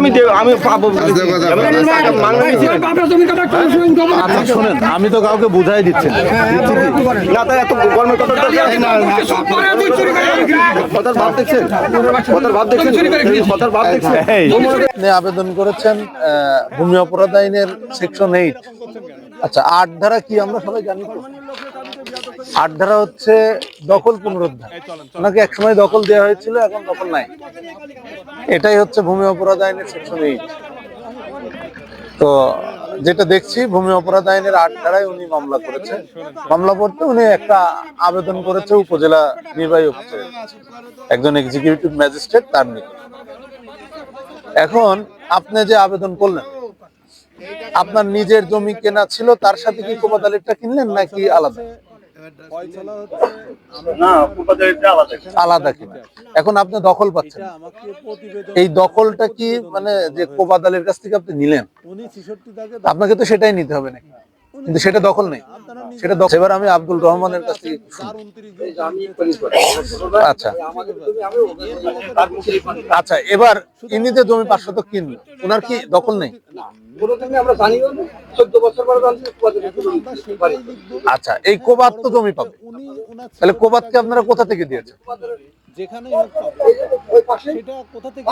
আমি আমি পাবো। আচ্ছা। আচ্ছা শোনেন আমি তো কাউকে বুঝাই দিচ্ছি না। কি? না তাই এত গরমের কথা কথার ভাব দেখছেন? কথার ভাব দেখছেন? কথার ভাব দেখছেন? আবেদন করেছেন আহ, ভূমি অপরাধ আইনের সেকশন এইট আচ্ছা আট ধারা কি আমরা সবাই জানি? তো? আট ধারা হচ্ছে দখল পুনরুদ্ধার। ওনাকে একসময় দখল দেওয়া হয়েছিল, এখন দখল নাই। এটাই হচ্ছে ভূমি অপরাধ আইনের সেকশন এইট তো যেটা দেখছি, ভূমি অপরাধ আইনের আট ধারায় উনি মামলা করেছে মামলা করতে উনি একটা আবেদন করেছে উপজেলা নির্বাহী অফিসের একজন এক্সিকিউটিভ ম্যাজিস্ট্রেট তার নিকট। এখন আপনি যে আবেদন করলেন, আপনার নিজের জমি কেনা ছিল, তার সাথে কি কোপাদালিটা কিনলেন নাকি আলাদা? আলাদা কিনা? এখন আপনি দখল পাচ্ছেন। এই দখলটা কি মানে যে কোবাদালের কাছ থেকে আপনি নিলেন? আপনাকে তো সেটাই নিতে হবে নাকি? কিন্তু সেটা দখল নেই। সেটা দখল এবার আমি আব্দুল রহমানের কাছ থেকে একটু শুনি। আচ্ছা। আচ্ছা এবার ইনি যে জমি পাঁচ শতক কিনলো। ওনার কি দখল নেই? আচ্ছা এই কোবাদ তো জমি পাবে। তাহলে আপনারা কোথা থেকে দিয়েছেন? যেখানে সেটা কোথা থেকে?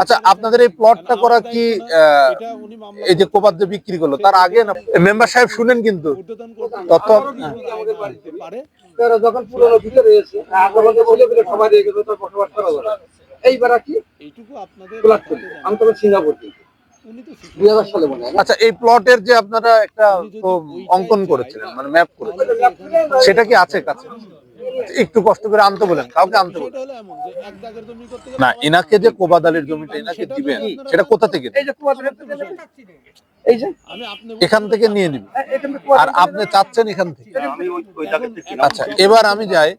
আচ্ছা আপনাদের এই প্লটটা করা কি এই যে বিক্রি করল তার আগে না? মেম্বার সাহেব শুনেন কিন্তু। যখন পুরোনো ভিতরে এসে সবাই রেখে বসবাস করা এইবার আর কি? এইটুকু আপনাদের আমি তখন সিঙ্গাপুর আচ্ছা এই প্লটের যে আপনারা একটা অঙ্কন করেছিলেন মানে ম্যাপ করেছিলেন সেটা কি আছে কাছে? একটু কষ্ট করে আনতে বলেন কাউকে আনতে বলেন। না এনাকে যে কোবাদালের জমিটা এনাকে দিবেন সেটা কোথা থেকে এই যে এখান থেকে নিয়ে কুয়া আর আপনি চাচ্ছেন এখান থেকে। আচ্ছা এবার আমি যাই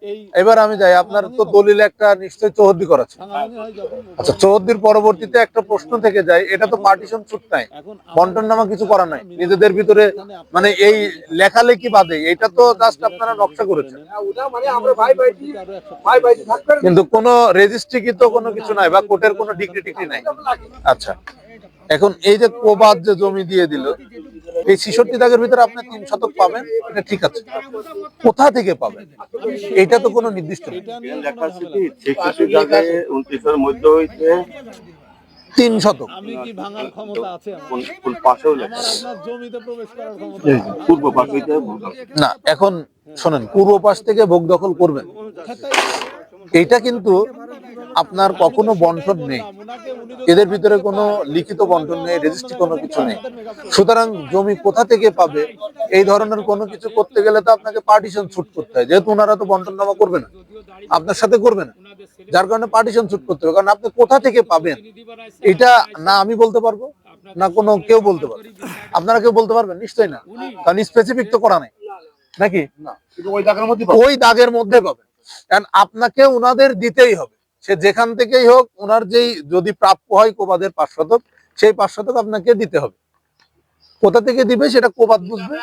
এবার আমি যাই। আপনার তো দলিল একটা নিশ্চয় চৌহদ্দি করা ছিল ভাঙাভাঙি হয় যখন আচ্ছা চৌহদ্দির পরবর্তীতে একটা প্রশ্ন থেকে যায় এটা তো পার্টিশন ছুট নাই। এখন বন্টন নামা কিছু করা নাই। নিজেদের ভিতরে মানে এই লেখালেখি বাদে এটা তো জাস্ট আপনারা নকশা করেছেন। ওটা মানে আমরা ভাই ভাই ভাই ভাই থাকবে কিন্তু কোনো রেজিস্ট্রি কি তো কোনো কিছু নাই বা কোর্টের কোনো ডিগ্রি টিগ্রি নাই আচ্ছা। এখন এই যে কোবাদ যে জমি দিয়ে দিল এই ছিষট্টি দাগের ভিতরে আপনি তিন শতক পাবেন এটা ঠিক আছে। কোথা থেকে পাবেন? এটা তো কোনো নির্দিষ্ট মধ্যে হইতে তিন শতক। আমি কি ভাঙার ক্ষমতা আছে আমার? কোন কোন পাশেও লেখা আমার আপনার জমিতে প্রবেশ করার ক্ষমতা জি, আছে। পূর্ব পাশ না এখন শোনেন পূর্ব পাশ থেকে ভোগ দখল করবেন। এটা কিন্তু আপনার কখনো বন্টন নেই। এদের ভিতরে কোনো লিখিত বন্টন নেই রেজিস্ট্রি কোনো কিছু নেই। সুতরাং জমি কোথা থেকে পাবে এই ধরনের কোনো কিছু করতে গেলে তো আপনাকে পার্টিশন ছুট করতে হয়। যেহেতু ওনারা তো বন্টন নামা করবে না আপনার সাথে করবে না। যার কারণে পার্টিশন ছুট করতে হবে কারণ আপনি কোথা থেকে পাবেন? এটা না আমি বলতে পারব না কোনো কেউ বলতে পারবে। আপনারা কেউ বলতে পারবেন? নিশ্চয়ই না। কারণ স্পেসিফিক তো করা নেই। নাকি? ওই দাগের মধ্যে পাবেন কারণ আপনাকে ওনাদের দিতেই হবে। সে যেখান থেকেই হোক, ওনার যেই যদি প্রাপ্য হয় কোবাদের পাঁচ শতক, সেই পাঁচ শতক আপনাকে দিতে হবে। কোথা থেকে দিবে সেটা কোবাদ বুঝবে।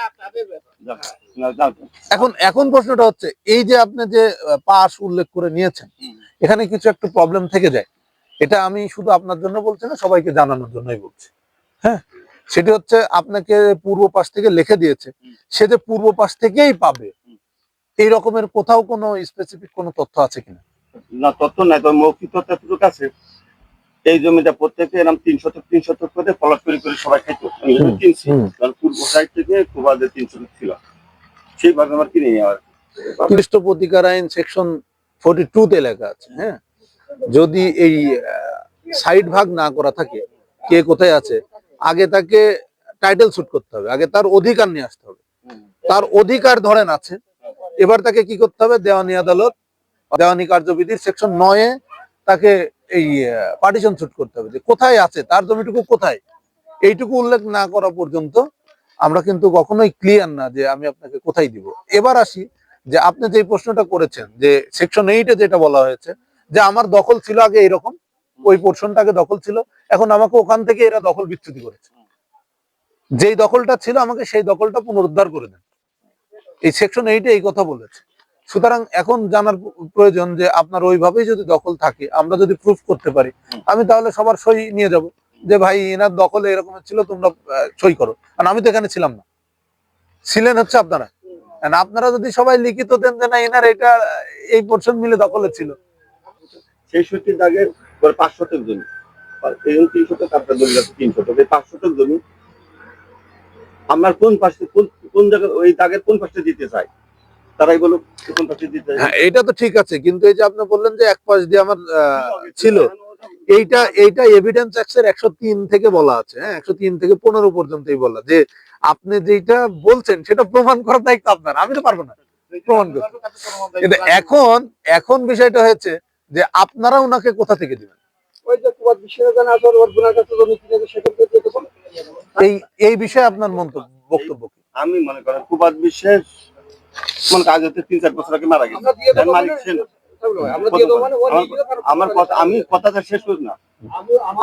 এখন এখন প্রশ্নটা হচ্ছে, এই যে আপনি যে পাশ উল্লেখ করে নিয়েছেন, এখানে কিছু একটা প্রবলেম থেকে যায়। এটা আমি শুধু আপনার জন্য বলছি না, সবাইকে জানানোর জন্যই বলছি। হ্যাঁ? সেটি হচ্ছে, আপনাকে পূর্ব পাশ থেকে লিখে দিয়েছে। সে যে পূর্ব পাশ থেকেই পাবে, এই রকমের কোথাও কোনো স্পেসিফিক কোনো তথ্য আছে কিনা? না তথ্য নাই তবে মৌখিক এতটুকু আছে। এই জমিটা প্রত্যেকে এরকম তিন শতক তিন শতক করে ফলট করে করে সবাই হুম, কিনছি কারণ পূর্ব সাইড থেকে কুবাদের তিন শতক ছিল। সেইভাবে আমার কিনে নেওয়ার খ্রিস্ট প্রতিকার আইন সেকশন ফোর্টি টু তে লেখা আছে হ্যাঁ? যদি এই সাইড ভাগ না করা থাকে কে কোথায় আছে আগে তাকে টাইটেল শুট করতে হবে আগে তার অধিকার নিয়ে আসতে হবে। তার অধিকার ধরেন আছে এবার তাকে কি করতে হবে দেওয়ানি আদালত দেওয়ানি কার্যবিধির সেকশন নয়ে তাকে এই পার্টিশন শুট করতে হবে যে কোথায় আছে, তার জমিটুকু কোথায়? এইটুকু উল্লেখ না করা পর্যন্ত আমরা কিন্তু কখনোই ক্লিয়ার না যে আমি আপনাকে কোথায় দিব। এবার আসি যে আপনি যে প্রশ্নটা করেছেন যে সেকশন এইটে যেটা বলা হয়েছে যে আমার দখল ছিল আগে এরকম, ওই পোর্শনটাকে দখল ছিল, এখন আমাকে ওখান থেকে এরা দখল বিচ্যুতি করেছে। যেই দখলটা ছিল আমাকে সেই দখলটা পুনরুদ্ধার করে দেন। এই সেকশন এইটে এই কথা বলেছে। সুতরাং এখন জানার প্রয়োজন যে আপনার ওইভাবেই যদি দখল থাকে, আমরা যদি প্রুফ করতে পারি, আমি তাহলে সবার সই নিয়ে যাব যে ভাই এনার দখলে এরকম ছিল তোমরা সই করো। কারণ আমি তো এখানে ছিলাম না। ছিলেন হচ্ছে আপনারা। আপনারা যদি সবাই লিখিত দেন যে না, এনার এটা, এই পোর্শন মিলে দখলে ছিল সত্যি দাগের পাঁচ শতক জমি। তিন আপনার জমি, আমার কোন পাশে, কোন কোন জায়গায়, ওই দাগের কোন পাশে দিতে চাই? তারাই বলো কোন পাশে দিতে চাই হ্যাঁ এটা তো ঠিক আছে কিন্তু এই যে আপনি বললেন যে এক পাশ দিয়ে আমার আহ, ছিল এইটা এইটা এভিডেন্স অ্যাক্টের একশো তিন থেকে বলা আছে হ্যাঁ একশো তিন থেকে পনেরো পর্যন্তই বলা যে আপনি যেটা বলছেন সেটা প্রমাণ করার দায়িত্ব আপনার আমি তো পারব না প্রমাণ করতে। কিন্তু এখন এখন বিষয়টা হয়েছে যে আপনারা ওনাকে কোথা থেকে দিবেন। এই এই বিষয়ে আপনার মন্তব্য বক্তব্য আমি মনে করেন কুবাদ বিশ্বাস মনে করেন আজ হতে তিন চার বছর আগে মারা গেছে। আমরা মালিক মানে- আমরা মানে আমার- কথা আমি কথাটা শেষ করি না।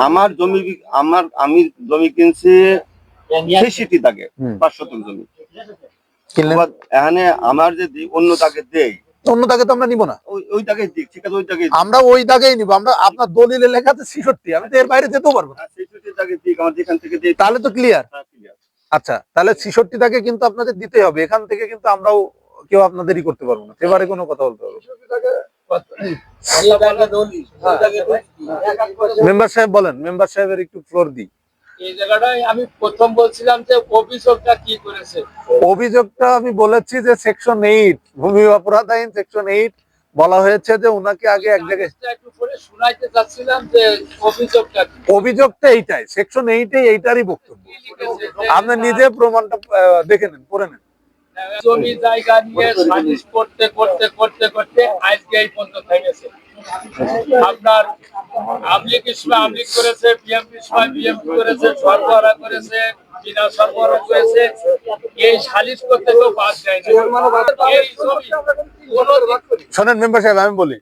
আমার জমি আমার আমি জমি কিনছি দাগে। পাঁচ শতক জমি। এখানে আমার যে অন্য দাগে দেই অন্য দাগে তো আমরা নিব না। ওই ওই দাগে দিক ঠিক আছে ওই দাগে আমরা ওই দাগেই নিব। আমরা আপনার দলিলে লেখা আছে ছিষট্টি আমি তো এর বাইরে যেতেও পারব না। সিটি দাগে দিক আমার যেখান থেকে দিই তাহলে তো ক্লিয়ার আচ্ছা তাহলে ছিষট্টি দাগে কিন্তু আপনাদের দিতে হবে। এখান থেকে কিন্তু আমরাও কেউ আপনাদেরই করতে পারব না। এবারে কোনো কথা বলতে পারব মেম্বার সাহেব বলেন মেম্বার সাহেবের একটু ফ্লোর দিই। এই জায়গাটায় আমি প্রথম বলছিলাম যে অভিযোগটা কি করেছে? অভিযোগটা আমি বলেছি যে সেকশন এইট ভূমি অপরাধ আইন সেকশন এইট বলা হয়েছে যে ওনাকে আগে এক জায়গায় শোনাইতে চাচ্ছিলাম যে অভিযোগটা অভিযোগটা এইটাই সেকশন এইটে এইটারই বক্তব্য। আপনি নিজে প্রমাণটা দেখে নেন পড়ে নেন। জমি জায়গা নিয়ে সালিশ করতে করতে করতে করতে আজকে এই পর্যন্ত থেমেছে। আপনার আমলিক সময় আমলিক করেছে বিএমপি সময় বিএমপি করেছে সরবরাহ করেছে বিনা সরবরাহ করেছে। এই সালিশ করতে কেউ বাদ দেয় এই জমি শোনেন মেম্বার সাহেব আমি বলি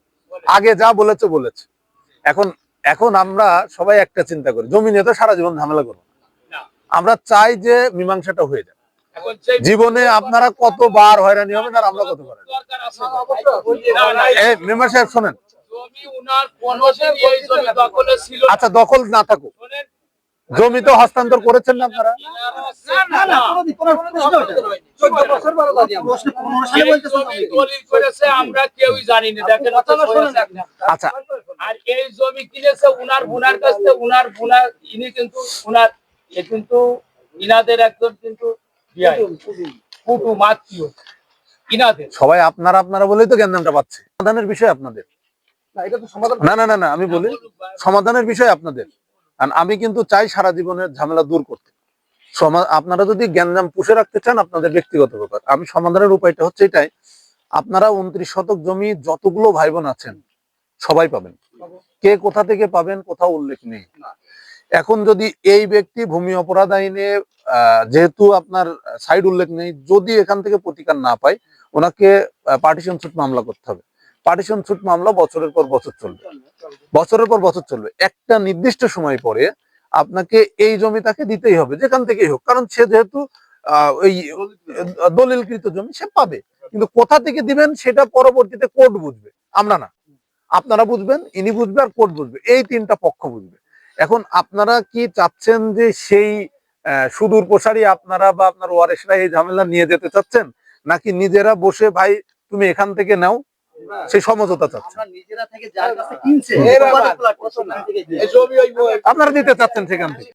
আগে যা বলেছে বলেছে। এখন এখন আমরা সবাই একটা চিন্তা করি জমি নিয়ে তো সারা জীবন ঝামেলা করব। আমরা চাই যে মীমাংসাটা হয়ে যায় জীবনে আপনারা কতবার হয়রানি হবেন আর আমরা কতবার মেম্বার সাহেব শোনেন। আচ্ছা দখল না থাকুক। জমি তো হস্তান্তর করেছেন না আপনারা। আচ্ছা আর এই জমি কিনেছে উনার বুনার কাছ থেকে উনার বুনার ইনি কিন্তু উনার কিন্তু ইনাদের একজন কিন্তু ইনাদের। সবাই আপনারা আপনারা বলেই তো জ্ঞানদানটা পাচ্ছে। সমাধানের বিষয় আপনাদের। না, এটা তো সমাধান না না না না আমি বলি সমাধানের বিষয় আপনাদের। আর আমি কিন্তু চাই সারা জীবনের ঝামেলা দূর করতে। আপনারা যদি জ্ঞানজাম পুষে রাখতে চান আপনাদের ব্যক্তিগত ব্যাপার। আমি সমাধানের উপায়টা হচ্ছে এটাই। আপনারা উনত্রিশ শতক জমি যতগুলো ভাই বোন আছেন সবাই পাবেন। কে কোথা থেকে পাবেন কোথাও উল্লেখ নেই। এখন যদি এই ব্যক্তি ভূমি অপরাধ আইনে যেহেতু আপনার সাইড উল্লেখ নেই, যদি এখান থেকে প্রতিকার না পায়, ওনাকে পার্টিশন সুট মামলা করতে হবে। পার্টিশন সুট মামলা বছরের পর বছর চলবে। বছরের পর বছর চলবে। একটা নির্দিষ্ট সময় পরে আপনাকে এই জমি তাকে দিতেই হবে, যেখান থেকেই হোক। কারণ সে যেহেতু ওই দলিলকৃত জমি, সে পাবে। কিন্তু কোথা থেকে দিবেন, সেটা পরবর্তীতে কোর্ট বুঝবে। আমরা না। আপনারা বুঝবেন, ইনি বুঝবে আর কোর্ট বুঝবে। এই তিনটা পক্ষ বুঝবে। এখন আপনারা কি চাচ্ছেন যে সেই আহ, সুদূর প্রসারী আপনারা বা আপনার ওয়ারেসরা এই ঝামেলা নিয়ে যেতে চাচ্ছেন? নাকি নিজেরা বসে ভাই তুমি এখান থেকে নাও সেই সমঝোতা চাচ্ছেন। আপনারা দিতে চাচ্ছেন সেখান থেকে।